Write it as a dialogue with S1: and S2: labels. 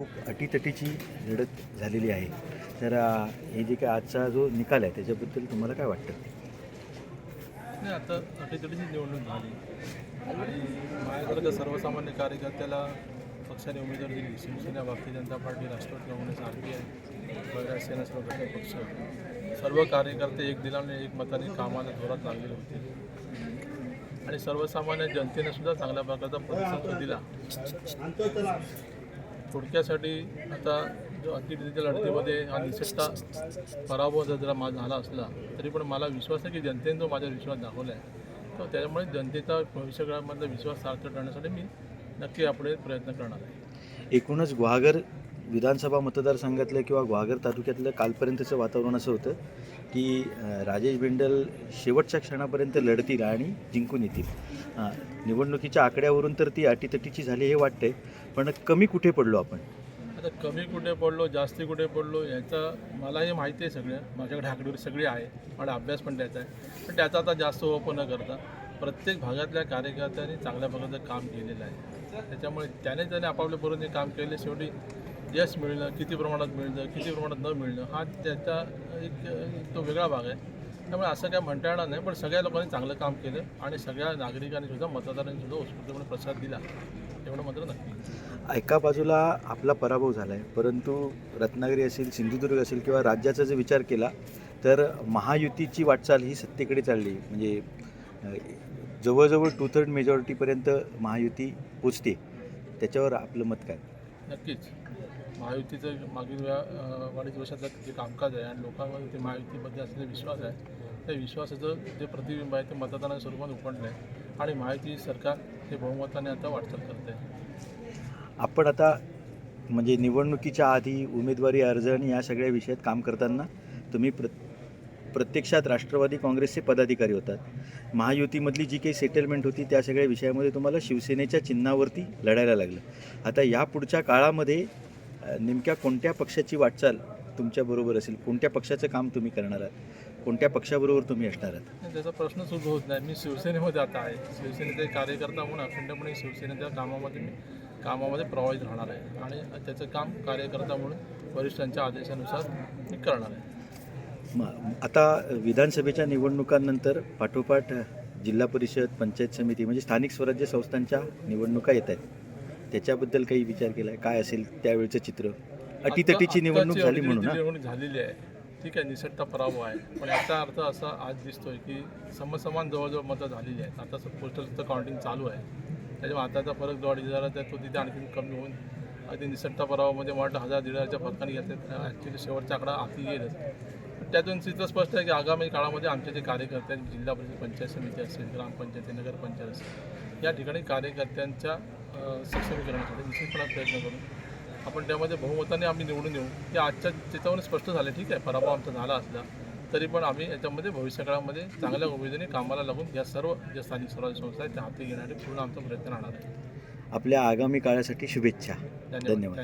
S1: खूप अटीतटीची लढत झालेली आहे. तर हे जे काय आजचा जो निकाल आहे त्याच्याबद्दल तुम्हाला काय वाटतं?
S2: नाही आता अटीतटीची निवडणूक झाली. आणि माझ्याकडे सर्वसामान्य कार्यकर्त्याला पक्षाने उमेदवार दिली. Shivsena Bharatiya Janata Party Rashtrawadi Congress R P I सेना सर्व घटक पक्ष. सर्व कार्यकर्ते एक दिलाने एक मताने कामाला जोरात लागलेले होते. आणि सर्वसामान्य जनतेने सुद्धा चांगल्या प्रकारचा प्रतिसाद दिला. थोडक्यासाठी आता जो अतिरिक्त लढतीमध्ये हा निसटता पराभव जर जरा माझा झाला असला तरी पण मला विश्वास आहे की जनतेने जो माझ्या विश्वास दाखवला आहे. तर त्यामुळे जनतेचा भविष्यकाळामधला विश्वास सार्थ करण्यासाठी मी नक्की आपले प्रयत्न करणार आहे.
S1: एकूणच गुहागर विधानसभा मतदारसंघातलं किंवा ग्वागर तालुक्यातलं कालपर्यंतचं वातावरण असं होतं की राजेश बिंडल शेवटच्या क्षणापर्यंत लढतील आणि जिंकून येतील. निवडणुकीच्या आकड्यावरून तर ती अटीतटीची झाली हे वाटते पण कमी कुठे पडलो आपण?
S2: आता कमी कुठे पडलो जास्ती कुठे पडलो याचा मलाही माहिती आहे सगळं माझ्याकडे आकडेवारी सगळी आहे मला अभ्यास पण त्याचा आहे. पण त्याचा आता जास्त ओप न करता प्रत्येक भागातल्या कार्यकर्त्यांनी चांगल्या प्रकारचं काम केलेलं आहे. त्याच्यामुळे त्याने त्याने आपापल्या बरोबर काम केले शेवटी यश मिळणं किती प्रमाणात मिळणं किती प्रमाणात न मिळणं हा त्याचा एक तो वेगळा भाग आहे. त्यामुळे असं काय म्हणता येणार नाही पण सगळ्या लोकांनी चांगलं काम केलं आणि सगळ्या नागरिकांनी सुद्धा मतदारांनी सुद्धा उत्स्फूर्तपणे प्रसाद दिला. एवढं मात्र नक्की
S1: एका बाजूला आपला पराभव झाला आहे परंतु रत्नागिरी असेल सिंधुदुर्ग असेल किंवा राज्याचा जर विचार केला तर महायुतीची वाटचाल ही सत्तेकडे चालली. म्हणजे जवळजवळ टू थर्ड मेजॉरिटीपर्यंत महायुती पोचते. त्याच्यावर आपलं मत काय?
S2: नक्कीच. महायुतीचं मागील वेळा अं, अडीच वर्षाचं जे कामकाज आहे आणि लोकांमध्ये ते महायुतीमध्ये असलेला विश्वास आहे त्या विश्वासाचं जे प्रतिबिंब आहे ते मतदानाच्या स्वरूपात उपडलं आहे आणि महायुती सरकार हे बहुमताने आता वाटचाल करते
S1: आपण आता म्हणजे निवडणुकीच्या आधी उमेदवारी अर्ज आणि या सगळ्या विषयात काम करताना तुम्ही प्र प्रत्यक्षात राष्ट्रवादी काँग्रेसचे पदाधिकारी होतात. महायुतीमधली जी काही सेटलमेंट होती त्या सगळ्या विषयामध्ये तुम्हाला शिवसेनेच्या चिन्हावरती लढायला लागलं. आता या पुढच्या काळामध्ये नेमक्या कोणत्या पक्षाची वाटचाल तुमच्याबरोबर असेल? कोणत्या पक्षाचं काम तुम्ही करणार आहात? कोणत्या पक्षाबरोबर तुम्ही असणार आहात?
S2: त्याचा प्रश्न सुरू होत नाही. मी शिवसेनेमध्ये आता आहे. शिवसेनेचा कार्यकर्ता म्हणून अखंडपणे शिवसेनेच्या कामामध्ये मी कामामध्ये प्रभावित राहणार आहे. आणि त्याचं काम कार्यकर्ता म्हणून वरिष्ठांच्या आदेशानुसार मी करणार आहे.
S1: आता विधानसभेच्या निवडणुकांनंतर पाठोपाठ जिल्हा परिषद पंचायत समिती म्हणजे स्थानिक स्वराज्य संस्थांच्या निवडणुका येत आहेत. त्याच्याबद्दल काही विचार केला आहे काय असेल त्यावेळचं चित्र? अटीतटीची
S2: आता-
S1: निवडणूक झाली म्हणून ना
S2: निवडणूक झालेली आहे. ठीक आहे निसटता पराभव आहे. पण याचा अर्थ असा आज दिसतोय की समसमान जवळजवळ मतं झालेली आहेत. आता पोस्टलचं काउंटिंग चालू आहे. त्याच्यामुळे आताचा फरक जो अडीच हजाराचा आहे तो तिथे आणखी कमी होऊन अगदी निसटता पराभवामध्ये वाटतं हजार दीड हजारच्या फरकाने घेतले ॲक्च्युली शेवटचा आकडा हाती येईलच त्यातून चित्र स्पष्ट आहे की आगामी काळामध्ये आमचे जे कार्यकर्ते आहेत जिल्हा परिषद पंचायत समिती असेल ग्रामपंचायती नगरपंचायत असेल या ठिकाणी कार्यकर्त्यांच्या सक्षमीकरणासाठी निश्चितपणे प्रयत्न करू आपण त्यामध्ये बहुमताने आम्ही निवडून येऊ. हे आजच्या चित्रावरून स्पष्ट झालं ठीक आहे. पराभव आमचा झाला असला तरी पण आम्ही याच्यामध्ये भविष्यकाळामध्ये चांगल्या उमेदीने कामाला लागून या सर्व ज्या स्थानिक स्वराज्य संस्था आहेत त्या हाती घेण्यासाठी पूर्ण आमचा प्रयत्न राहणार आहे.
S1: आपल्या आगामी काळासाठी शुभेच्छा.
S2: धन्यवाद.